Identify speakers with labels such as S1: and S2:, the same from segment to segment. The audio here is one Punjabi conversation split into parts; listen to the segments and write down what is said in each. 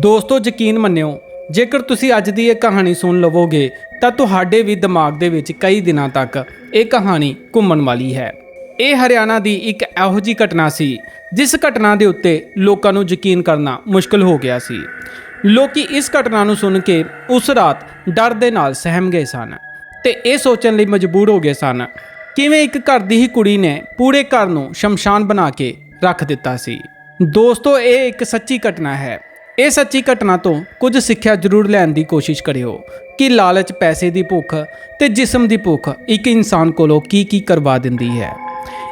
S1: ਦੋਸਤੋ, ਯਕੀਨ ਮੰਨਿਓ, ਜੇਕਰ ਤੁਸੀਂ ਅੱਜ ਦੀ ਇਹ ਕਹਾਣੀ ਸੁਣ ਲਵੋਗੇ, ਤਾਂ ਤੁਹਾਡੇ ਵੀ ਦਿਮਾਗ ਦੇ ਵਿੱਚ ਕਈ ਦਿਨਾਂ ਤੱਕ ਇਹ ਕਹਾਣੀ ਘੁੰਮਣ ਵਾਲੀ ਹੈ। ਇਹ ਹਰਿਆਣਾ ਦੀ ਇੱਕ ਇਹੋ ਜਿਹੀ ਘਟਨਾ ਸੀ, ਜਿਸ ਘਟਨਾ ਦੇ ਉੱਤੇ ਲੋਕਾਂ ਨੂੰ ਯਕੀਨ ਕਰਨਾ ਮੁਸ਼ਕਲ ਹੋ ਗਿਆ ਸੀ। ਲੋਕੀ ਇਸ ਘਟਨਾ ਨੂੰ ਸੁਣ ਕੇ ਉਸ ਰਾਤ ਡਰ ਦੇ ਨਾਲ ਸਹਿਮ ਗਏ ਸਨ ਤੇ ਇਹ ਸੋਚਣ ਲਈ ਮਜਬੂਰ ਹੋ ਗਏ ਸਨ, ਕਿਵੇਂ ਇੱਕ ਘਰ ਦੀ ਹੀ ਕੁੜੀ ਨੇ ਪੂਰੇ ਘਰ ਨੂੰ ਸ਼ਮਸ਼ਾਨ ਬਣਾ ਕੇ ਰੱਖ ਦਿੱਤਾ ਸੀ। ਦੋਸਤੋ, ਇਹ ਇੱਕ ਸੱਚੀ ਘਟਨਾ ਹੈ। ਇਹ ਸੱਚੀ ਘਟਨਾ ਤੋਂ ਕੁਝ ਸਿੱਖਿਆ ਜ਼ਰੂਰ ਲੈਣ ਦੀ ਕੋਸ਼ਿਸ਼ ਕਰਿਓ ਕਿ ਲਾਲਚ ਪੈਸੇ ਦੀ ਭੁੱਖ ਤੇ ਜਿਸਮ ਦੀ ਭੁੱਖ ਇੱਕ ਇਨਸਾਨ ਕੋਲੋਂ ਕੀ ਕੀ ਕਰਵਾ ਦਿੰਦੀ ਹੈ।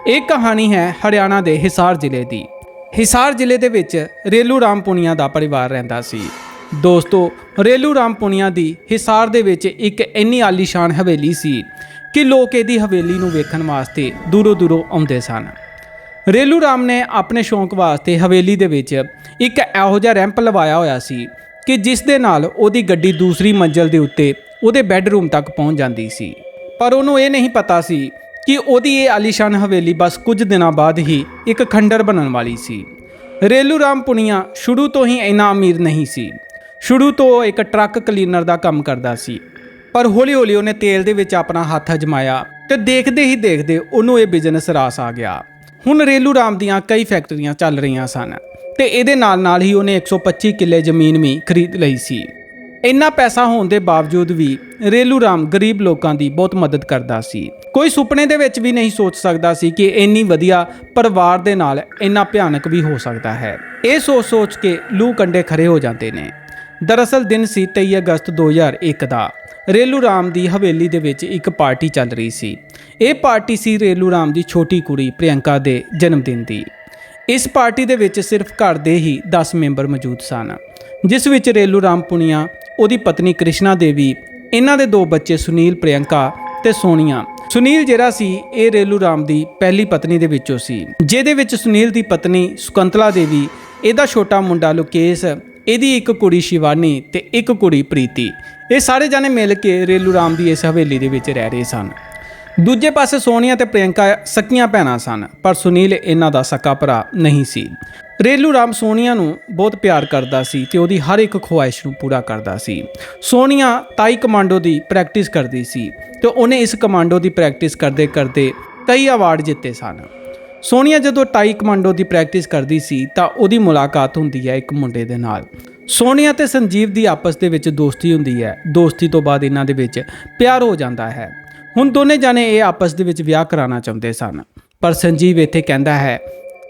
S1: ਇਹ ਕਹਾਣੀ ਹੈ ਹਰਿਆਣਾ ਦੇ ਹਿਸਾਰ ਜ਼ਿਲ੍ਹੇ ਦੀ। ਹਿਸਾਰ ਜ਼ਿਲ੍ਹੇ ਦੇ ਵਿੱਚ ਰੇਲੂ ਰਾਮ ਪੁਨੀਆ ਦਾ ਪਰਿਵਾਰ ਰਹਿੰਦਾ ਸੀ। ਦੋਸਤੋ, ਰੇਲੂ ਰਾਮ ਪੁਨੀਆ ਦੀ ਹਿਸਾਰ ਦੇ ਵਿੱਚ ਇੱਕ ਇੰਨੀ ਆਲੀਸ਼ਾਨ ਹਵੇਲੀ ਸੀ ਕਿ ਲੋਕ ਇਹਦੀ ਹਵੇਲੀ ਨੂੰ ਵੇਖਣ ਵਾਸਤੇ ਦੂਰੋਂ ਦੂਰੋਂ ਆਉਂਦੇ ਸਨ। ਰੇਲੂ ਰਾਮ ਨੇ ਆਪਣੇ ਸ਼ੌਂਕ ਵਾਸਤੇ ਹਵੇਲੀ ਦੇ ਵਿੱਚ ਇੱਕ ਇਹੋ ਜਿਹਾ ਰੈਂਪ ਲਵਾਇਆ ਹੋਇਆ ਸੀ ਕਿ ਜਿਸ ਦੇ ਨਾਲ ਉਹਦੀ ਗੱਡੀ ਦੂਸਰੀ ਮੰਜ਼ਲ ਦੇ ਉੱਤੇ ਉਹਦੇ ਬੈੱਡਰੂਮ ਤੱਕ ਪਹੁੰਚ ਜਾਂਦੀ ਸੀ। ਪਰ ਉਹਨੂੰ ਇਹ ਨਹੀਂ ਪਤਾ ਸੀ ਕਿ ਉਹਦੀ ਇਹ ਆਲੀਸ਼ਾਨ ਹਵੇਲੀ ਬਸ ਕੁਝ ਦਿਨਾਂ ਬਾਅਦ ਹੀ ਇੱਕ ਖੰਡਰ ਬਣਨ ਵਾਲੀ ਸੀ। ਰੇਲੂ ਰਾਮ ਪੁਨੀਆ ਸ਼ੁਰੂ ਤੋਂ ਹੀ ਇੰਨਾ ਅਮੀਰ ਨਹੀਂ ਸੀ। ਸ਼ੁਰੂ ਤੋਂ ਉਹ ਇੱਕ ਟਰੱਕ ਕਲੀਨਰ ਦਾ ਕੰਮ ਕਰਦਾ ਸੀ। ਪਰ ਹੌਲੀ-ਹੌਲੀ ਉਹਨੇ ਤੇਲ ਦੇ ਵਿੱਚ ਆਪਣਾ ਹੱਥ ਅਜਮਾਇਆ ਤੇ ਦੇਖਦੇ ਹੀ ਦੇਖਦੇ ਉਹਨੂੰ ਇਹ ਬਿਜ਼ਨਸ ਰਾਸ ਆ ਗਿਆ। ਹੁਣ ਰੇਲੂ ਰਾਮ ਦੀਆਂ ਕਈ ਫੈਕਟਰੀਆਂ ਚੱਲ ਰਹੀਆਂ ਸਨ ਤੇ ਇਹਦੇ ਨਾਲ-ਨਾਲ ਹੀ ਉਹਨੇ 125 ਕਿੱਲੇ ਜ਼ਮੀਨ ਵੀ ਖਰੀਦ ਲਈ ਸੀ। ਇੰਨਾ ਪੈਸਾ ਹੋਣ ਦੇ ਬਾਵਜੂਦ ਵੀ ਰੇਲੂ ਰਾਮ ਗਰੀਬ ਲੋਕਾਂ ਦੀ ਬਹੁਤ ਮਦਦ ਕਰਦਾ ਸੀ। ਕੋਈ ਸੁਪਨੇ ਦੇ ਵਿੱਚ ਵੀ ਨਹੀਂ ਸੋਚ ਸਕਦਾ ਸੀ ਕਿ ਇੰਨੀ ਵਧੀਆ ਪਰਿਵਾਰ ਦੇ ਨਾਲ ਇੰਨਾ ਭਿਆਨਕ ਵੀ ਹੋ ਸਕਦਾ ਹੈ। ਇਹ ਸੋਚ-ਸੋਚ ਕੇ ਲੂ ਕੰਡੇ ਖਰੇ ਹੋ ਜਾਂਦੇ ਨੇ। ਦਰਅਸਲ ਦਿਨ ਸੀ 23 ਅਗਸਤ 2001 ਦਾ। ਰੇਲੂ ਰਾਮ ਦੀ ਹਵੇਲੀ ਦੇ ਵਿੱਚ ਇੱਕ ਪਾਰਟੀ ਚੱਲ ਰਹੀ ਸੀ। ਇਹ ਪਾਰਟੀ ਸੀ ਰੇਲੂ ਰਾਮ ਦੀ ਛੋਟੀ ਕੁੜੀ ਪ੍ਰਿਯੰਕਾ ਦੇ ਜਨਮ ਦਿਨ ਦੀ। ਇਸ ਪਾਰਟੀ ਦੇ ਵਿੱਚ ਸਿਰਫ ਘਰ ਦੇ ਹੀ 10 ਮੈਂਬਰ ਮੌਜੂਦ ਸਨ, ਜਿਸ ਵਿੱਚ ਰੇਲੂ ਰਾਮ ਪੁਨੀਆ, ਉਹਦੀ ਪਤਨੀ ਕ੍ਰਿਸ਼ਨਾ ਦੇਵੀ, ਇਹਨਾਂ ਦੇ ਦੋ ਬੱਚੇ ਸੁਨੀਲ, ਪ੍ਰਿਯੰਕਾ ਤੇ ਸੋਨੀਆ। ਸੁਨੀਲ ਜਿਹੜਾ ਸੀ, ਇਹ ਰੇਲੂ ਰਾਮ ਦੀ ਪਹਿਲੀ ਪਤਨੀ ਦੇ ਵਿੱਚੋਂ ਸੀ, ਜਿਹਦੇ ਵਿੱਚ ਸੁਨੀਲ ਦੀ ਪਤਨੀ ਸੁਕੰਤਲਾ ਦੇਵੀ, ਇਹਦਾ ਛੋਟਾ ਮੁੰਡਾ ਲੋਕੇਸ਼ ਇਹਦੀ ਇੱਕ ਕੁੜੀ ਸ਼ਿਵਾਨੀ ਤੇ ਇੱਕ ਕੁੜੀ ਪ੍ਰੀਤੀ। ਇਹ ਸਾਰੇ ਜਾਣੇ ਮਿਲ ਕੇ ਰੇਲੂ ਰਾਮ ਦੀ ਇਸ ਹਵੇਲੀ ਦੇ ਵਿੱਚ ਰਹਿ ਰਹੇ ਸਨ। ਦੂਜੇ ਪਾਸੇ ਸੋਨੀਆ ਤੇ ਪ੍ਰਿਯੰਕਾ ਸਕੀਆਂ ਭੈਣਾਂ ਸਨ, ਪਰ ਸੁਨੀਲ ਇਹਨਾਂ ਦਾ ਸਕਾ ਭਰਾ ਨਹੀਂ ਸੀ। ਰੇਲੂ ਰਾਮ ਸੋਨੀਆ ਨੂੰ ਬਹੁਤ ਪਿਆਰ ਕਰਦਾ ਸੀ ਤੇ ਉਹਦੀ ਹਰ ਇੱਕ ਖੁਆਇਸ਼ ਨੂੰ ਪੂਰਾ ਕਰਦਾ ਸੀ। ਸੋਨੀਆ ਤਾਈ ਕਮਾਂਡੋ ਦੀ ਪ੍ਰੈਕਟਿਸ ਕਰਦੀ ਸੀ ਤੇ ਉਹਨੇ ਇਸ ਕਮਾਂਡੋ ਦੀ ਪ੍ਰੈਕਟਿਸ ਕਰਦੇ ਕਰਦੇ ਕਈ ਅਵਾਰਡ ਜਿੱਤੇ ਸਨ। ਸੋਨੀਆ ਜਦੋਂ ਟਾਈ ਕਮਾਂਡੋ ਦੀ ਪ੍ਰੈਕਟਿਸ ਕਰਦੀ ਸੀ ਤਾਂ ਉਹਦੀ ਮੁਲਾਕਾਤ ਹੁੰਦੀ ਹੈ ਇੱਕ ਮੁੰਡੇ ਦੇ ਨਾਲ। ਸੋਨੀਆ ਤੇ ਸੰਜੀਵ ਦੀ ਆਪਸ ਦੇ ਵਿੱਚ ਦੋਸਤੀ ਹੁੰਦੀ ਹੈ। ਦੋਸਤੀ ਤੋਂ ਬਾਅਦ ਇਹਨਾਂ ਦੇ ਵਿੱਚ ਪਿਆਰ ਹੋ ਜਾਂਦਾ ਹੈ। ਹੁਣ ਦੋਨੇ ਜਾਣੇ ਇਹ ਆਪਸ ਦੇ ਵਿੱਚ ਵਿਆਹ ਕਰਾਉਣਾ ਚਾਹੁੰਦੇ ਸਨ। ਪਰ ਸੰਜੀਵ ਇੱਥੇ ਕਹਿੰਦਾ ਹੈ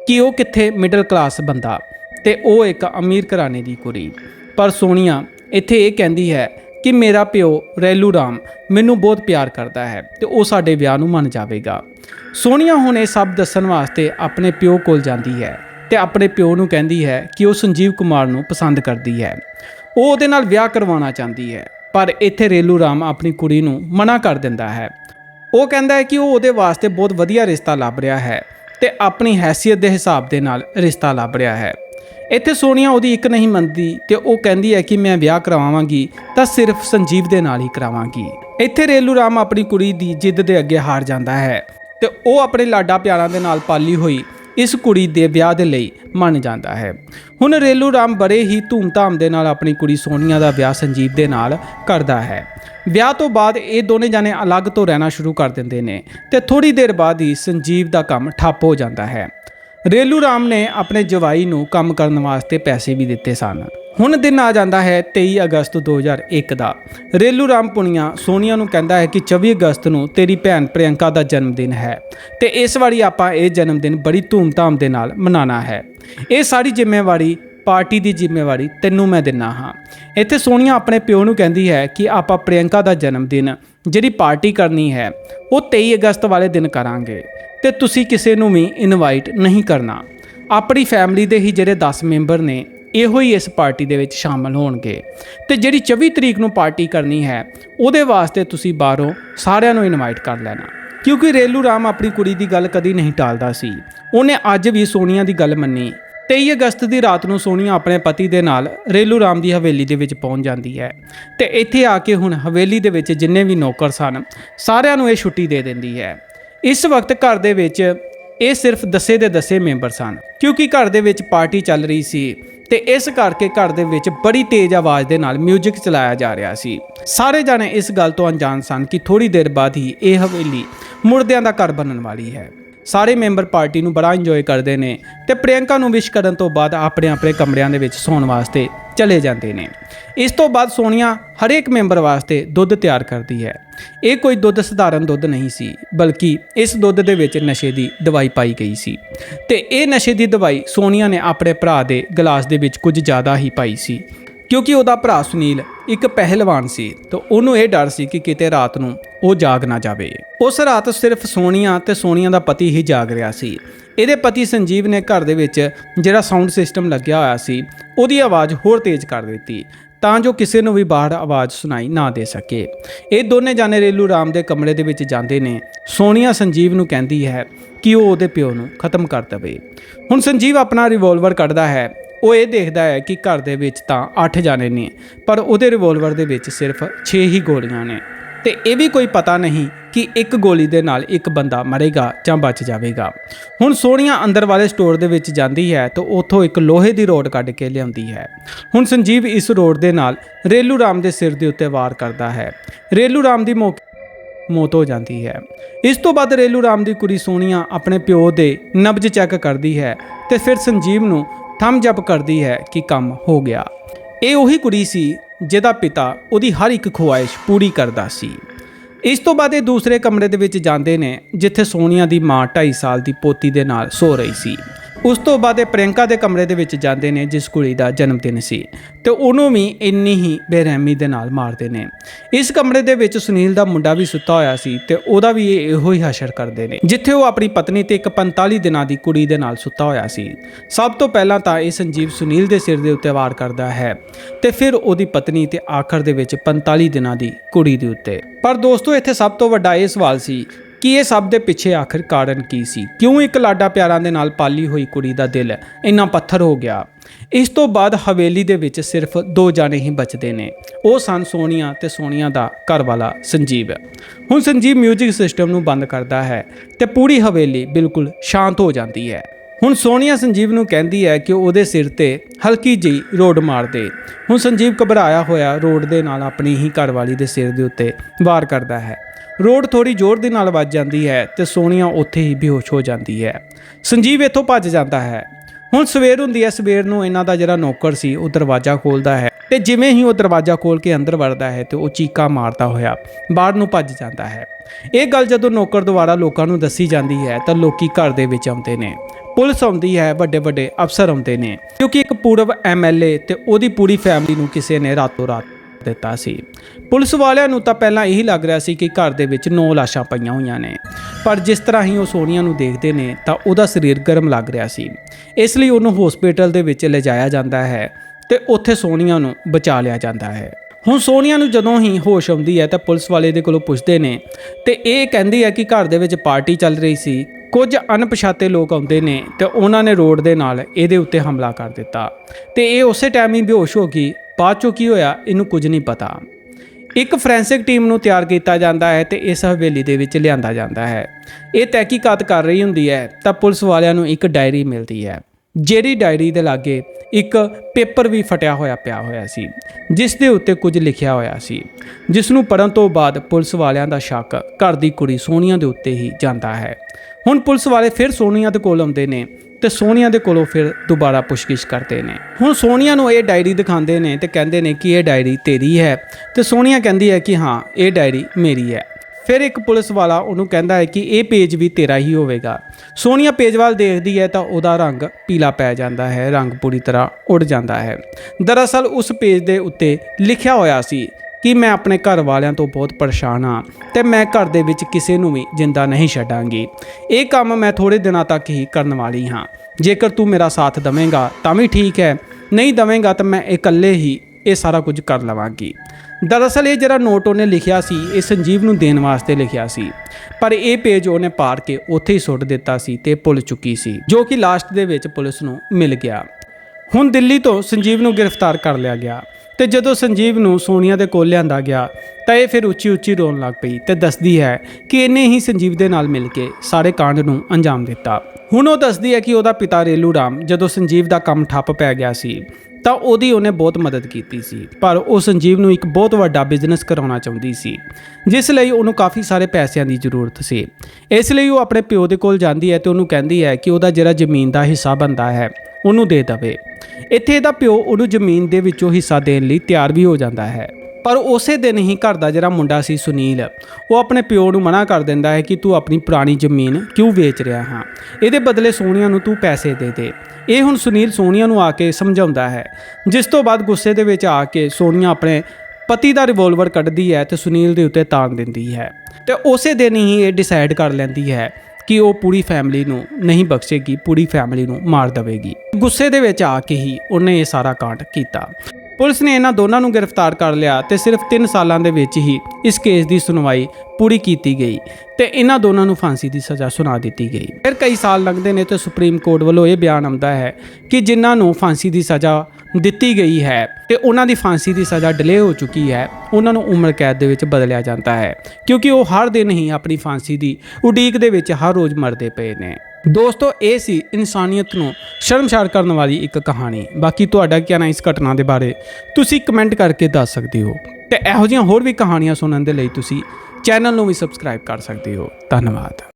S1: ਕਿ ਉਹ ਕਿੱਥੇ ਮਿਡਲ ਕਲਾਸ ਬੰਦਾ ਤੇ ਉਹ ਇੱਕ ਅਮੀਰ ਘਰਾਣੇ ਦੀ ਕੁੜੀ। ਪਰ ਸੋਨੀਆ ਇੱਥੇ ਇਹ ਕਹਿੰਦੀ ਹੈ ਕਿ ਮੇਰਾ ਪਿਓ ਰੈਲੂ ਰਾਮ ਮੈਨੂੰ ਬਹੁਤ ਪਿਆਰ ਕਰਦਾ ਹੈ ਤੇ ਉਹ ਸਾਡੇ ਵਿਆਹ ਨੂੰ ਮੰਨ ਜਾਵੇਗਾ। ਸੋਨੀਆ ਹੁਣ ਇਹ ਸਭ ਦੱਸਣ ਵਾਸਤੇ ਆਪਣੇ ਪਿਓ ਕੋਲ ਜਾਂਦੀ ਹੈ ਤੇ ਆਪਣੇ ਪਿਓ ਨੂੰ ਕਹਿੰਦੀ ਹੈ ਕਿ ਉਹ ਸੰਜੀਵ ਕੁਮਾਰ ਨੂੰ ਪਸੰਦ ਕਰਦੀ ਹੈ। ਉਹ ਉਹਦੇ ਨਾਲ ਵਿਆਹ ਕਰਵਾਉਣਾ ਚਾਹੁੰਦੀ ਹੈ, ਪਰ ਇੱਥੇ ਰੇਲੂ ਰਾਮ ਆਪਣੀ ਕੁੜੀ ਨੂੰ ਮਨਾ ਕਰ ਦਿੰਦਾ ਹੈ। ਉਹ ਕਹਿੰਦਾ ਹੈ ਕਿ ਉਹ ਉਹਦੇ ਵਾਸਤੇ ਬਹੁਤ ਵਧੀਆ ਰਿਸ਼ਤਾ ਲੱਭ ਰਿਹਾ ਹੈ ਤੇ ਆਪਣੀ ਹੈਸੀਅਤ ਦੇ ਹਿਸਾਬ ਦੇ ਨਾਲ ਰਿਸ਼ਤਾ ਲੱਭ ਰਿਹਾ ਹੈ। ਇੱਥੇ ਸੋਨੀਆ ਉਹਦੀ ਇੱਕ ਨਹੀਂ ਮੰਨਦੀ ਤੇ ਉਹ ਕਹਿੰਦੀ ਹੈ ਕਿ ਮੈਂ ਵਿਆਹ ਕਰਵਾਵਾਂਗੀ ਤਾਂ ਸਿਰਫ ਸੰਜੀਵ ਦੇ ਨਾਲ ਹੀ ਕਰਾਵਾਂਗੀ। ਇੱਥੇ ਰੇਲੂ ਰਾਮ ਆਪਣੀ ਕੁੜੀ ਦੀ ਜਿੱਦ ਦੇ ਅੱਗੇ ਹਾਰ ਜਾਂਦਾ ਹੈ ਤੇ ਉਹ ਆਪਣੇ ਲਾਡਾ ਪਿਆਰਾਂ ਦੇ ਨਾਲ ਪਾਲੀ ਹੋਈ ਇਸ ਕੁੜੀ ਦੇ ਵਿਆਹ ਦੇ ਲਈ ਮੰਨ ਜਾਂਦਾ ਹੈ। ਹੁਣ ਰੇਲੂ ਰਾਮ ਬੜੇ ਹੀ ਧੂਮਧਾਮ ਦੇ ਨਾਲ ਆਪਣੀ ਕੁੜੀ ਸੋਨੀਆ ਦਾ ਵਿਆਹ ਸੰਜੀਵ ਦੇ ਨਾਲ ਕਰਦਾ ਹੈ। ਵਿਆਹ ਤੋਂ ਬਾਅਦ ਇਹ ਦੋਨੇ ਜਾਣੇ ਅਲੱਗ ਤੋਂ ਰਹਿਣਾ ਸ਼ੁਰੂ ਕਰ ਦਿੰਦੇ ਨੇ ਤੇ ਥੋੜੀ ਦੇਰ ਬਾਅਦ ਹੀ ਸੰਜੀਵ ਦਾ ਕੰਮ ਠੱਪ ਹੋ ਜਾਂਦਾ ਹੈ। ਰੇਲੂ ਰਾਮ ਨੇ ਆਪਣੇ ਜਵਾਈ ਨੂੰ ਕੰਮ ਕਰਨ ਵਾਸਤੇ ਪੈਸੇ ਵੀ ਦਿੱਤੇ ਸਨ। ਹੁਣ ਦਿਨ ਆ ਜਾਂਦਾ ਹੈ 23 ਅਗਸਤ 2001 ਦਾ। ਰੇਲੂ ਰਾਮ ਪੁਨੀਆ ਸੋਨੀਆ ਨੂੰ ਕਹਿੰਦਾ ਹੈ ਕਿ 24 ਅਗਸਤ ਨੂੰ ਤੇਰੀ ਭੈਣ ਪ੍ਰਿਯੰਕਾ ਦਾ ਜਨਮ ਦਿਨ ਹੈ ਤੇ ਇਸ ਵਾਰੀ ਆਪਾਂ ਇਹ ਜਨਮ ਦਿਨ ਬੜੀ ਧੂਮਧਾਮ ਦੇ ਨਾਲ ਮਨਾਉਣਾ ਹੈ। ਇਹ ਸਾਰੀ ਜ਼ਿੰਮੇਵਾਰੀ, ਪਾਰਟੀ ਦੀ ਜ਼ਿੰਮੇਵਾਰੀ ਤੈਨੂੰ ਮੈਂ ਦਿੰਨਾ ਹਾਂ। ਇੱਥੇ ਸੋਨੀਆ ਆਪਣੇ ਪਿਓ ਨੂੰ ਕਹਿੰਦੀ ਹੈ ਕਿ ਆਪਾਂ ਪ੍ਰਿਯੰਕਾ ਦਾ ਜਨਮ ਦਿਨ ਜਿਹੜੀ ਪਾਰਟੀ ਕਰਨੀ ਹੈ, ਉਹ 23 ਅਗਸਤ ਵਾਲੇ ਦਿਨ ਕਰਾਂਗੇ। ਤੇ ਤੁਸੀਂ ਕਿਸੇ ਨੂੰ ਵੀ ਇਨਵਾਈਟ ਨਹੀਂ ਕਰਨਾ। ਆਪਣੀ ਫੈਮਿਲੀ ਦੇ ਹੀ ਜਿਹੜੇ 10 ਮੈਂਬਰ ਨੇ, ਇਹੋ ਹੀ ਇਸ ਪਾਰਟੀ ਦੇ ਵਿੱਚ ਸ਼ਾਮਲ ਹੋਣਗੇ। ਤੇ ਜਿਹੜੀ 24 ਤਰੀਕ ਨੂੰ ਪਾਰਟੀ ਕਰਨੀ ਹੈ, ਉਹਦੇ ਵਾਸਤੇ ਤੁਸੀਂ ਬਾਹਰੋਂ ਸਾਰਿਆਂ ਨੂੰ ਇਨਵਾਈਟ ਕਰ ਲੈਣਾ। ਕਿਉਂਕਿ ਰੇਲੂ ਰਾਮ ਆਪਣੀ ਕੁੜੀ ਦੀ ਗੱਲ ਕਦੀ ਨਹੀਂ ਟਾਲਦਾ ਸੀ। ਉਹਨੇ ਅੱਜ ਵੀ ਸੋਨੀਆ ਦੀ ਗੱਲ ਮੰਨੀ। 23 ਅਗਸਤ ਦੀ ਰਾਤ ਨੂੰ ਸੋਨੀਆ ਆਪਣੇ ਪਤੀ ਦੇ ਨਾਲ ਰੇਲੂ ਰਾਮ ਦੀ ਹਵੇਲੀ ਦੇ ਵਿੱਚ ਪਹੁੰਚ ਜਾਂਦੀ ਹੈ। ਤੇ ਇੱਥੇ ਆ ਕੇ ਹੁਣ ਹਵੇਲੀ ਦੇ ਵਿੱਚ ਜਿੰਨੇ ਵੀ ਨੌਕਰ ਸਨ, ਸਾਰਿਆਂ ਨੂੰ ਇਹ ਛੁੱਟੀ ਦੇ ਦਿੰਦੀ ਹੈ। ਇਸ ਵਕਤ ਘਰ ਦੇ ਵਿੱਚ ਇਹ ਸਿਰਫ ਦਸੇ ਦੇ ਦਸੇ ਮੈਂਬਰ ਸਨ, ਕਿਉਂਕਿ ਘਰ ਦੇ ਵਿੱਚ ਪਾਰਟੀ ਚੱਲ ਰਹੀ ਸੀ ਤੇ ਇਸ ਕਰਕੇ ਘਰ ਦੇ ਵਿੱਚ ਬੜੀ ਤੇਜ਼ ਆਵਾਜ਼ ਦੇ ਨਾਲ 뮤직 ਚਲਾਇਆ ਜਾ ਰਿਹਾ ਸੀ। ਸਾਰੇ ਜਾਣੇ ਇਸ ਗੱਲ ਤੋਂ ਅਣਜਾਣ ਸਨ ਕਿ ਥੋੜੀ ਦੇਰ ਬਾਅਦ ਹੀ ਇਹ ਹਵੇਲੀ ਮੁਰਦਿਆਂ ਦਾ ਘਰ ਬਣਨ ਵਾਲੀ ਹੈ। ਸਾਰੇ ਮੈਂਬਰ ਪਾਰਟੀ ਨੂੰ ਬੜਾ ਇੰਜੋਏ ਕਰਦੇ ਨੇ ਤੇ ਪ੍ਰਿਯੰਕਾ ਨੂੰ ਵਿਸ਼ ਕਰਨ ਤੋਂ ਬਾਅਦ ਆਪਣੇ ਆਪਣੇ ਕਮਰਿਆਂ ਦੇ ਵਿੱਚ ਸੌਣ ਵਾਸਤੇ ਚਲੇ ਜਾਂਦੇ ਨੇ। ਇਸ ਤੋਂ ਬਾਅਦ ਸੋਨੀਆ ਹਰੇਕ ਮੈਂਬਰ ਵਾਸਤੇ ਦੁੱਧ ਤਿਆਰ ਕਰਦੀ ਹੈ। ਇਹ ਕੋਈ ਦੁੱਧ ਸਧਾਰਨ ਦੁੱਧ ਨਹੀਂ ਸੀ, ਬਲਕਿ ਇਸ ਦੁੱਧ ਦੇ ਵਿੱਚ ਨਸ਼ੇ ਦੀ ਦਵਾਈ ਪਾਈ ਗਈ ਸੀ। ਤੇ ਇਹ ਨਸ਼ੇ ਦੀ ਦਵਾਈ ਸੋਨੀਆ ਨੇ ਆਪਣੇ ਭਰਾ ਦੇ ਗਲਾਸ ਦੇ ਵਿੱਚ ਕੁਝ ਜ਼ਿਆਦਾ ਹੀ ਪਾਈ ਸੀ। ਕਿਉਂਕਿ ਉਹਦਾ ਭਰਾ ਸੁਨੀਲ ਇੱਕ ਪਹਿਲਵਾਨ ਸੀ ਤਾਂ ਉਹਨੂੰ ਇਹ ਡਰ ਸੀ ਕਿ ਕਿਤੇ ਰਾਤ ਨੂੰ ਉਹ ਜਾਗ ਨਾ ਜਾਵੇ। ਉਸ ਰਾਤ ਸਿਰਫ ਸੋਨੀਆ ਤੇ ਸੋਨੀਆ ਦਾ ਪਤੀ ਹੀ ਜਾਗ ਰਿਹਾ ਸੀ। ਇਹਦੇ ਪਤੀ ਸੰਜੀਵ ਨੇ ਘਰ ਦੇ ਵਿੱਚ ਜਿਹੜਾ ਸਾਊਂਡ ਸਿਸਟਮ ਲੱਗਿਆ ਹੋਇਆ ਸੀ, ਉਹਦੀ ਆਵਾਜ਼ ਹੋਰ ਤੇਜ਼ ਕਰ ਦਿੱਤੀ ਤਾਂ ਜੋ ਕਿਸੇ ਨੂੰ ਵੀ ਬਾਹਰ ਆਵਾਜ਼ ਸੁਣਾਈ ਨਾ ਦੇ ਸਕੇ। ਇਹ ਦੋਨੇ ਜਾਣੇ ਰੇਲੂ ਰਾਮ ਦੇ ਕਮਰੇ ਦੇ ਵਿੱਚ ਜਾਂਦੇ ਨੇ। ਸੋਨੀਆ ਸੰਜੀਵ ਨੂੰ ਕਹਿੰਦੀ ਹੈ ਕਿ ਉਹ ਉਹਦੇ ਪਿਓ ਨੂੰ ਖਤਮ ਕਰ ਦੇਵੇ। ਹੁਣ ਸੰਜੀਵ ਆਪਣਾ ਰਿਵੋਲਵਰ ਕੱਢਦਾ ਹੈ। ਉਹ ਇਹ ਦੇਖਦਾ ਹੈ ਕਿ ਘਰ ਦੇ ਵਿੱਚ ਤਾਂ 8 ਜਾਣੇ ਨੇ, ਪਰ ਉਹਦੇ ਰਿਵੋਲਵਰ ਦੇ ਵਿੱਚ ਸਿਰਫ 6 ਹੀ ਗੋਲੀਆਂ ਨੇ। ਤੇ ਇਹ ਵੀ ਕੋਈ ਪਤਾ ਨਹੀਂ ਕਿ ਇੱਕ ਗੋਲੀ ਦੇ ਨਾਲ ਇੱਕ ਬੰਦਾ ਮਰੇਗਾ ਜਾਂ ਬਚ ਜਾਵੇਗਾ। ਹੁਣ ਸੋਨੀਆ ਅੰਦਰ ਵਾਲੇ ਸਟੋਰ ਦੇ ਵਿੱਚ ਜਾਂਦੀ ਹੈ ਤਾਂ ਉੱਥੋਂ ਇੱਕ ਲੋਹੇ ਦੀ ਰੋਡ ਕੱਢ ਕੇ ਲਿਆਉਂਦੀ ਹੈ। ਹੁਣ ਸੰਜੀਵ ਇਸ ਰੋਡ ਦੇ ਨਾਲ ਰੇਲੂ ਰਾਮ ਦੇ ਸਿਰ ਦੇ ਉੱਤੇ ਵਾਰ ਕਰਦਾ ਹੈ। ਰੇਲੂ ਰਾਮ ਦੀ ਮੌਕੇ ਮੌਤ ਹੋ ਜਾਂਦੀ ਹੈ। ਇਸ ਤੋਂ ਬਾਅਦ ਰੇਲੂ ਰਾਮ ਦੀ ਕੁੜੀ ਸੋਨੀਆ ਆਪਣੇ ਪਿਓ ਦੇ ਨਬਜ ਚੈੱਕ ਕਰਦੀ ਹੈ ਤੇ ਫਿਰ ਸੰਜੀਵ ਨੂੰ ਥੰਮ ਜਪ ਕਰਦੀ ਹੈ ਕਿ ਕੰਮ ਹੋ ਗਿਆ। ਇਹ ਉਹੀ ਕੁੜੀ ਸੀ ਜਿਹਦਾ ਪਿਤਾ ਉਹਦੀ ਹਰ ਇੱਕ ਖੁਆਇਸ਼ ਪੂਰੀ ਕਰਦਾ ਸੀ। ਇਸ ਤੋਂ ਬਾਅਦ ਇਹ ਦੂਸਰੇ ਕਮਰੇ ਦੇ ਵਿੱਚ ਜਾਂਦੇ ਨੇ, ਜਿੱਥੇ ਸੋਨੀਆ ਦੀ ਮਾਂ 2.5 ਸਾਲ ਦੀ ਪੋਤੀ ਦੇ ਨਾਲ ਸੋ ਰਹੀ ਸੀ। ਉਸ ਤੋਂ ਬਾਅਦ ਇਹ ਪ੍ਰਿਯੰਕਾ ਦੇ ਕਮਰੇ ਦੇ ਵਿੱਚ ਜਾਂਦੇ ਨੇ, ਜਿਸ ਕੁੜੀ ਦਾ ਜਨਮ ਦਿਨ ਸੀ। ਤੇ ਉਹਨੂੰ ਵੀ ਇੰਨੀ ਹੀ ਬੇਰਹਿਮੀ ਦੇ ਨਾਲ ਮਾਰਦੇ ਨੇ। ਇਸ ਕਮਰੇ ਦੇ ਵਿੱਚ ਸੁਨੀਲ ਦਾ ਮੁੰਡਾ ਵੀ ਸੁੱਤਾ ਹੋਇਆ ਸੀ ਤੇ ਉਹਦਾ ਵੀ ਇਹ ਇਹੋ ਹੀ ਹਸ਼ਰ ਕਰਦੇ ਨੇ, ਜਿੱਥੇ ਉਹ ਆਪਣੀ ਪਤਨੀ ਤੇ ਇੱਕ 45 ਦਿਨਾਂ ਦੀ ਕੁੜੀ ਦੇ ਨਾਲ ਸੁੱਤਾ ਹੋਇਆ ਸੀ। ਸਭ ਤੋਂ ਪਹਿਲਾਂ ਤਾਂ ਇਹ ਸੰਜੀਵ ਸੁਨੀਲ ਦੇ ਸਿਰ ਦੇ ਉੱਤੇ ਵਾਰ ਕਰਦਾ ਹੈ ਤੇ ਫਿਰ ਉਹਦੀ ਪਤਨੀ ਤੇ ਆਖਰ ਦੇ ਵਿੱਚ 45 ਦਿਨਾਂ ਦੀ ਕੁੜੀ ਦੇ ਉੱਤੇ। ਪਰ ਦੋਸਤੋ, ਇੱਥੇ ਸਭ ਤੋਂ ਵੱਡਾ ਇਹ ਸਵਾਲ ਸੀ ਕਿ ਇਹ ਸਭ ਦੇ ਪਿੱਛੇ ਆਖਰ ਕਾਰਨ ਕੀ ਸੀ? ਕਿਉਂ ਇੱਕ ਲਾਡਾ ਪਿਆਰਾਂ ਦੇ ਨਾਲ ਪਾਲੀ ਹੋਈ ਕੁੜੀ ਦਾ ਦਿਲ ਇੰਨਾ ਪੱਥਰ ਹੋ ਗਿਆ? ਇਸ ਤੋਂ ਬਾਅਦ ਹਵੇਲੀ ਦੇ ਵਿੱਚ ਸਿਰਫ ਦੋ ਜਾਣੇ ਹੀ ਬਚਦੇ ਨੇ। ਉਹ ਸਨ ਸੋਨੀਆ ਤੇ ਸੋਨੀਆ ਦਾ ਘਰ ਵਾਲਾ ਸੰਜੀਵ। ਹੁਣ ਸੰਜੀਵ 뮤직 ਸਿਸਟਮ ਨੂੰ ਬੰਦ ਕਰਦਾ ਹੈ ਤੇ ਪੂਰੀ ਹਵੇਲੀ ਬਿਲਕੁਲ ਸ਼ਾਂਤ ਹੋ ਜਾਂਦੀ ਹੈ। ਹੁਣ ਸੋਨੀਆ ਸੰਜੀਵ ਨੂੰ ਕਹਿੰਦੀ ਹੈ ਕਿ ਉਹਦੇ ਸਿਰ ਤੇ ਹਲਕੀ ਜਿਹੀ ਰੋਡ ਮਾਰ ਦੇ। ਹੁਣ ਸੰਜੀਵ ਘਬਰਾਇਆ ਹੋਇਆ ਰੋਡ ਦੇ ਨਾਲ ਆਪਣੀ ਹੀ ਘਰਵਾਲੀ ਦੇ ਸਿਰ ਦੇ ਉੱਤੇ ਵਾਰ ਕਰਦਾ ਹੈ। ਰੋਡ ਥੋੜੀ ਜ਼ੋਰ ਦੇ ਨਾਲ ਵੱਜ ਜਾਂਦੀ ਹੈ ਤੇ ਸੋਨੀਆ ਉੱਥੇ ਹੀ ਬੇਹੋਸ਼ ਹੋ ਜਾਂਦੀ ਹੈ। ਸੰਜੀਵ ਇੱਥੋਂ ਭੱਜ ਜਾਂਦਾ ਹੈ। ਹੁਣ ਸਵੇਰ ਹੁੰਦੀ ਹੈ, ਸਵੇਰ ਨੂੰ ਇਹਨਾਂ ਦਾ ਜਿਹੜਾ ਨੌਕਰ ਸੀ, ਉਹ ਦਰਵਾਜ਼ਾ ਖੋਲਦਾ ਹੈ ਤੇ ਜਿਵੇਂ ਹੀ ਉਹ ਦਰਵਾਜ਼ਾ ਖੋਲ ਕੇ ਅੰਦਰ ਵੜਦਾ ਹੈ ਤੇ ਉਹ ਚੀਕਾ ਮਾਰਦਾ ਹੋਇਆ ਬਾਹਰ ਨੂੰ ਭੱਜ ਜਾਂਦਾ ਹੈ। ਇਹ ਗੱਲ ਜਦੋਂ ਨੌਕਰ ਦੁਆਰਾ ਲੋਕਾਂ ਨੂੰ ਦੱਸੀ ਜਾਂਦੀ ਹੈ ਤਾਂ ਲੋਕੀ ਘਰ ਦੇ ਵਿੱਚ ਆਉਂਦੇ ਨੇ। ਪੁਲਿਸ ਆਉਂਦੀ ਹੈ ਵੱਡੇ ਵੱਡੇ ਅਫਸਰ ਆਉਂਦੇ ਨੇ ਕਿਉਂਕਿ ਇੱਕ ਪੂਰਵ ਐਮਐਲਏ ਤੇ ਉਹਦੀ ਪੂਰੀ ਫੈਮਿਲੀ ਨੂੰ ਕਿਸੇ ਨੇ ਰਾਤੋਂ ਰਾਤ ਦਿੱਤਾ ਸੀ। ਪੁਲਿਸ ਵਾਲਿਆਂ ਨੂੰ ਤਾਂ ਪਹਿਲਾਂ ਇਹੀ ਲੱਗ ਰਿਹਾ ਸੀ ਕਿ ਘਰ ਦੇ ਵਿੱਚ ਨੌ ਲਾਸ਼ਾਂ ਪਈਆਂ ਹੋਈਆਂ ਨੇ। ਪਰ ਜਿਸ ਤਰ੍ਹਾਂ ਹੀ ਉਹ ਸੋਨੀਆ ਨੂੰ ਦੇਖਦੇ ਨੇ, ਤਾਂ ਉਹਦਾ ਸਰੀਰ ਗਰਮ ਲੱਗ ਰਿਹਾ ਸੀ। ਇਸ ਲਈ ਉਹਨੂੰ ਹਸਪੀਟਲ ਦੇ ਵਿੱਚ ਲਿਜਾਇਆ ਜਾਂਦਾ ਹੈ ਤੇ ਉੱਥੇ ਸੋਨੀਆ ਨੂੰ ਬਚਾ ਲਿਆ ਜਾਂਦਾ ਹੈ। ਹੁਣ ਸੋਨੀਆ ਨੂੰ ਜਦੋਂ ਹੀ ਹੋਸ਼ ਆਉਂਦੀ ਹੈ, ਤਾਂ ਪੁਲਿਸ ਵਾਲੇ ਦੇ ਕੋਲੋਂ ਪੁੱਛਦੇ ਨੇ ਤੇ ਇਹ ਕਹਿੰਦੀ ਹੈ ਕਿ ਘਰ ਦੇ ਵਿੱਚ ਪਾਰਟੀ ਚੱਲ ਰਹੀ ਸੀ। ਕੁਝ ਅਣਪਛਾਤੇ ਲੋਕ ਆਉਂਦੇ ਨੇ ਤੇ ਉਹਨਾਂ ਨੇ ਰੋਡ ਦੇ ਨਾਲ ਇਹਦੇ ਉੱਤੇ ਹਮਲਾ ਕਰ ਦਿੱਤਾ। ਤੇ ਇਹ ਉਸੇ ਟਾਈਮ ਹੀ ਬੇਹੋਸ਼ ਹੋ ਗਈ ਬਾਅਦ ਚੋਂ ਕੀ ਹੋਇਆ, ਇਹਨੂੰ ਕੁਝ ਨਹੀਂ ਪਤਾ। ਇੱਕ ਫੋਰੈਂਸਿਕ ਟੀਮ ਨੂੰ ਤਿਆਰ ਕੀਤਾ ਜਾਂਦਾ ਹੈ ਤੇ ਇਸ ਹਵੇਲੀ ਦੇ ਵਿੱਚ ਲਿਆਂਦਾ ਜਾਂਦਾ ਹੈ। ਇਹ ਤਹਿਕੀਕਾਤ ਕਰ ਰਹੀ ਹੁੰਦੀ ਹੈ, ਤਾਂ ਪੁਲਿਸ ਵਾਲਿਆਂ ਨੂੰ ਇੱਕ ਡਾਇਰੀ ਮਿਲਦੀ ਹੈ, ਜਿਹੜੀ ਡਾਇਰੀ ਦੇ ਲਾਗੇ ਇੱਕ ਪੇਪਰ ਵੀ ਫਟਿਆ ਹੋਇਆ ਪਿਆ ਹੋਇਆ ਸੀ, ਜਿਸ ਦੇ ਉੱਤੇ ਕੁਝ ਲਿਖਿਆ ਹੋਇਆ ਸੀ। ਜਿਸ ਨੂੰ ਪੜਨ ਤੋਂ ਬਾਅਦ ਪੁਲਿਸ ਵਾਲਿਆਂ ਦਾ ਸ਼ੱਕ ਘਰ ਦੀ ਕੁੜੀ ਸੋਨੀਆ ਦੇ ਉੱਤੇ ਹੀ ਜਾਂਦਾ ਹੈ। ਹੁਣ ਪੁਲਿਸ ਵਾਲੇ ਫਿਰ ਸੋਨੀਆ ਦੇ ਕੋਲ ਆਉਂਦੇ ਨੇ ਤੇ ਸੋਨੀਆ ਦੇ ਕੋਲੋਂ ਫਿਰ ਦੁਬਾਰਾ ਪੁੱਛਗਿੱਛ ਕਰਦੇ ਨੇ। ਹੁਣ ਸੋਨੀਆ ਨੂੰ ਇਹ ਡਾਇਰੀ ਦਿਖਾਉਂਦੇ ਨੇ ਤੇ ਕਹਿੰਦੇ ਨੇ ਕਿ ਇਹ ਡਾਇਰੀ ਤੇਰੀ ਹੈ। ਤੇ ਸੋਨੀਆ ਕਹਿੰਦੀ ਹੈ ਕਿ ਹਾਂ, ਇਹ ਡਾਇਰੀ ਮੇਰੀ ਹੈ। ਫਿਰ ਇੱਕ ਪੁਲਿਸ ਵਾਲਾ ਉਹਨੂੰ ਕਹਿੰਦਾ ਹੈ ਕਿ ਇਹ ਪੇਜ ਵੀ ਤੇਰਾ ਹੀ ਹੋਵੇਗਾ। ਸੋਨੀਆ ਪੇਜ ਵੱਲ ਦੇਖਦੀ ਹੈ ਤਾਂ ਉਹਦਾ ਰੰਗ ਪੀਲਾ ਪੈ ਜਾਂਦਾ ਹੈ, ਰੰਗ ਪੂਰੀ ਤਰ੍ਹਾਂ ਉੱਡ ਜਾਂਦਾ ਹੈ। ਦਰਅਸਲ ਉਸ ਪੇਜ ਦੇ ਉੱਤੇ ਲਿਖਿਆ ਹੋਇਆ ਸੀ ਕਿ ਮੈਂ ਆਪਣੇ ਘਰ ਵਾਲਿਆਂ ਤੋਂ ਬਹੁਤ ਪਰੇਸ਼ਾਨ ਹਾਂ ਤੇ ਮੈਂ ਘਰ ਦੇ ਵਿੱਚ ਕਿਸੇ ਨੂੰ ਵੀ ਜਿੰਦਾ ਨਹੀਂ ਛੱਡਾਂਗੀ। ਇਹ ਕੰਮ ਮੈਂ ਥੋੜੇ ਦਿਨਾਂ ਤੱਕ ਹੀ ਕਰਨ ਵਾਲੀ ਹਾਂ। ਜੇਕਰ ਤੂੰ ਮੇਰਾ ਸਾਥ ਦਵੇਂਗਾ, ਤਾਂ ਵੀ ਠੀਕ ਹੈ। ਨਹੀਂ ਦਵੇਂਗਾ, ਤਾਂ ਮੈਂ ਇਕੱਲੇ ਹੀ ਇਹ ਸਾਰਾ ਕੁਝ ਕਰ ਲਵਾਂਗੀ। ਦਰਅਸਲ ਇਹ ਜਿਹੜਾ ਨੋਟ ਉਹਨੇ ਲਿਖਿਆ ਸੀ, ਇਹ ਸੰਜੀਵ ਨੂੰ ਦੇਣ ਵਾਸਤੇ ਲਿਖਿਆ ਸੀ। ਪਰ ਇਹ ਪੇਜ ਉਹਨੇ ਪਾੜ ਕੇ ਉੱਥੇ ਹੀ ਸੁੱਟ ਦਿੱਤਾ ਸੀ ਤੇ ਭੁੱਲ ਚੁੱਕੀ ਸੀ, ਜੋ ਕਿ ਲਾਸਟ ਦੇ ਵਿੱਚ ਪੁਲਿਸ ਨੂੰ ਮਿਲ ਗਿਆ। ਹੁਣ ਦਿੱਲੀ ਤੋਂ ਸੰਜੀਵ ਨੂੰ ਗ੍ਰਿਫਤਾਰ ਕਰ ਲਿਆ ਗਿਆ। ਤੇ ਜਦੋਂ ਸੰਜੀਵ ਨੂੰ ਸੋਨੀਆ ਦੇ ਕੋਲ ਲਿਆਂਦਾ ਗਿਆ, ਤਾਂ ਇਹ ਫਿਰ ਉੱਚੀ ਉੱਚੀ ਰੋਣ ਲੱਗ ਪਈ ਤੇ ਦੱਸਦੀ ਹੈ ਕਿ ਇਹਨੇ ਹੀ ਸੰਜੀਵ ਦੇ ਨਾਲ ਮਿਲ ਕੇ ਸਾਰੇ ਕਾਂਡ ਨੂੰ ਅੰਜਾਮ ਦਿੱਤਾ। ਹੁਣ ਉਹ ਦੱਸਦੀ ਹੈ ਕਿ ਉਹਦਾ ਪਿਤਾ ਰੇਲੂ ਰਾਮ ਜਦੋਂ ਸੰਜੀਵ ਦਾ ਕੰਮ ਠੱਪ ਪੈ ਗਿਆ ਸੀ, ਤਾਂ ਉਹਦੀ ਉਹਨੇ ਬਹੁਤ ਮਦਦ ਕੀਤੀ ਸੀ, ਪਰ ਉਹ ਸੰਜੀਵ ਨੂੰ ਇੱਕ ਬਹੁਤ ਵੱਡਾ ਬਿਜ਼ਨਸ ਕਰਾਉਣਾ ਚਾਹੁੰਦੀ ਸੀ, ਜਿਸ ਲਈ ਉਹਨੂੰ ਕਾਫੀ ਸਾਰੇ ਪੈਸਿਆਂ ਦੀ ਜ਼ਰੂਰਤ ਸੀ। ਇਸ ਲਈ ਉਹ ਆਪਣੇ ਪਿਓ ਦੇ ਕੋਲ ਜਾਂਦੀ ਹੈ ਤੇ ਉਹਨੂੰ ਕਹਿੰਦੀ ਹੈ ਕਿ ਉਹਦਾ ਜਿਹੜਾ ਜ਼ਮੀਨ ਦਾ ਹਿੱਸਾ ਬਣਦਾ ਹੈ ਉਹਨੂੰ ਦੇ ਦੇਵੇ। ਇੱਥੇ ਇਹਦਾ ਪਿਓ ਉਹਨੂੰ ਜ਼ਮੀਨ ਦੇ ਵਿੱਚੋਂ ਹਿੱਸਾ ਦੇਣ ਲਈ ਤਿਆਰ ਵੀ ਹੋ ਜਾਂਦਾ ਹੈ। ਪਰ ਉਸੇ ਦਿਨ ਹੀ ਘਰ ਦਾ ਜਿਹੜਾ ਮੁੰਡਾ ਸੀ ਸੁਨੀਲ, ਉਹ ਆਪਣੇ ਪਿਓ ਨੂੰ ਮਨਾ ਕਰ ਦਿੰਦਾ ਹੈ ਕਿ ਤੂੰ ਆਪਣੀ ਪੁਰਾਣੀ ਜ਼ਮੀਨ ਕਿਉਂ ਵੇਚ ਰਿਹਾ ਹਾਂ? ਇਹਦੇ ਬਦਲੇ ਸੋਨੀਆ ਨੂੰ ਤੂੰ ਪੈਸੇ ਦੇ ਦੇ। ਇਹ ਹੁਣ ਸੁਨੀਲ ਸੋਨੀਆ ਨੂੰ ਆ ਕੇ ਸਮਝਾਉਂਦਾ ਹੈ। ਜਿਸ ਤੋਂ ਬਾਅਦ ਗੁੱਸੇ ਦੇ ਵਿੱਚ ਆ ਕੇ ਸੋਨੀਆ ਆਪਣੇ ਪਤੀ ਦਾ ਰਿਵੋਲਵਰ ਕੱਢਦੀ ਹੈ ਤੇ ਸੁਨੀਲ ਦੇ ਉੱਤੇ ਤਾਣ ਦਿੰਦੀ ਹੈ। ਤੇ ਉਸੇ ਦਿਨ ਹੀ ਇਹ ਡਿਸਾਈਡ ਕਰ ਲੈਂਦੀ ਹੈ ਕਿ ਉਹ ਪੂਰੀ ਫੈਮਿਲੀ ਨੂੰ ਨਹੀਂ ਬਖਸ਼ੇਗੀ, ਪੂਰੀ ਫੈਮਿਲੀ ਨੂੰ ਮਾਰ ਦੇਵੇਗੀ। ਗੁੱਸੇ ਦੇ ਵਿੱਚ ਆ ਕੇ ਹੀ ਉਹਨੇ ਇਹ ਸਾਰਾ ਕਾਂਡ ਕੀਤਾ। ਪੁਲਿਸ ਨੇ ਇਹਨਾਂ ਦੋਨਾਂ ਨੂੰ ਗ੍ਰਿਫਤਾਰ ਕਰ ਲਿਆ ਤੇ ਸਿਰਫ 3 ਸਾਲਾਂ ਦੇ ਵਿੱਚ ਹੀ ਇਸ ਕੇਸ ਦੀ ਸੁਣਵਾਈ ਪੂਰੀ ਕੀਤੀ ਗਈ ਤੇ ਇਹਨਾਂ ਦੋਨਾਂ ਨੂੰ ਫਾਂਸੀ ਦੀ ਸਜ਼ਾ ਸੁਣਾ ਦਿੱਤੀ ਗਈ। ਫਿਰ ਕਈ ਸਾਲ ਲੰਘਦੇ ਨੇ ਤੇ ਸੁਪਰੀਮ ਕੋਰਟ ਵੱਲੋਂ ਇਹ ਬਿਆਨ ਆਉਂਦਾ ਹੈ ਕਿ ਜਿਨ੍ਹਾਂ ਨੂੰ ਫਾਂਸੀ ਦੀ ਸਜ਼ਾ ਦਿੱਤੀ ਗਈ ਹੈ ਤੇ ਉਹਨਾਂ ਦੀ ਫਾਂਸੀ ਦੀ ਸਜ਼ਾ ਡਿਲੇ ਹੋ ਚੁੱਕੀ ਹੈ। ਉਹਨਾਂ ਨੂੰ ਉਮਰ ਕੈਦ ਦੇ ਵਿੱਚ ਬਦਲਿਆ ਜਾਂਦਾ ਹੈ, ਕਿਉਂਕਿ ਉਹ ਹਰ ਦਿਨ ਹੀ ਆਪਣੀ ਫਾਂਸੀ ਦੀ ਉਡੀਕ ਦੇ ਵਿੱਚ ਹਰ ਰੋਜ਼ ਮਰਦੇ ਪਏ ਨੇ। ਦੋਸਤੋ, ਇਹ ਸੀ ਇਨਸਾਨੀਅਤ ਨੂੰ ਸ਼ਰਮਸ਼ਾਰ ਕਰਨ ਵਾਲੀ ਇੱਕ ਕਹਾਣੀ। ਬਾਕੀ ਤੁਹਾਡਾ ਕੀ ਨਾ ਇਸ ਘਟਨਾ ਦੇ ਬਾਰੇ? ਤੁਸੀਂ ਕਮੈਂਟ ਕਰਕੇ ਦੱਸ ਸਕਦੇ ਹੋ। ਤੇ ਇਹੋ ਜਿਹੀਆਂ ਹੋਰ ਵੀ ਕਹਾਣੀਆਂ ਸੁਣਨ ਦੇ ਲਈ ਤੁਸੀਂ ਚੈਨਲ ਨੂੰ ਵੀ ਸਬਸਕ੍ਰਾਈਬ ਕਰ ਸਕਦੇ ਹੋ। ਧੰਨਵਾਦ।